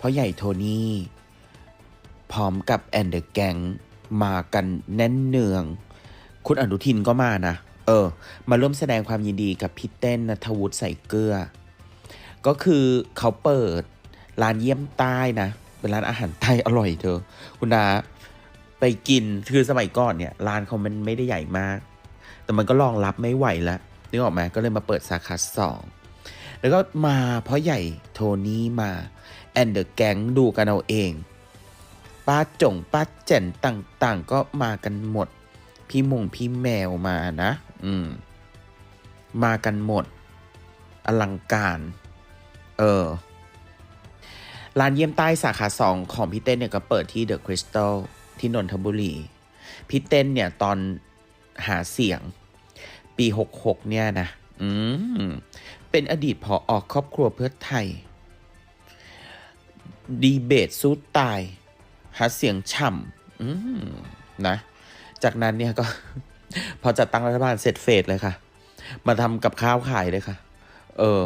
เพราะใหญ่โทนี่ พร้อมกับแอนเดอร์แกงมากันแน่นเนือง คุณอนุทินก็มานะ เออ มาร่วมแสดงความยินดีกับพี่เต้นนัทวุฒิใส่เกลือ ก็คือเขาเปิดร้านเยี่ยมใต้นะ เป็นร้านอาหารไทยอร่อยเธอ คุณนาไปกินคือสมัยก่อนเนี่ยร้านเขามันไม่ได้ใหญ่มาก แต่มันก็รองรับไม่ไหวแล้วนึกออกไหมก็เลยมาเปิดสาขาสอง แล้วก็มาเพราะใหญ่โทนี่มาแอนเดอร์แก๊งดูกันเอาเอง ป้าจงป้าแจ่นต่างๆ ก็มากันหมด พี่มงพี่แมวมานะ อืม มากันหมด อลังการ เออร้านเยี่ยมใต้สาขาสองของพี่เต้นเนี่ยก็เปิดที่เดอะคริสตัลที่นนทบุรี พี่เต้นเนี่ยตอนหาเสียง ปี 66 เนี่ยนะ อืม เป็นอดีตพอออกครอบครัวเพื่อไทย ดีเบตสู้ตาย หาเสียงฉ่ำนะ จากนั้นเนี่ยก็ พอจัดตั้งรัฐบาลเสร็จเฟดเลยค่ะ มาทำกับข้าวขายเลยค่ะ เออ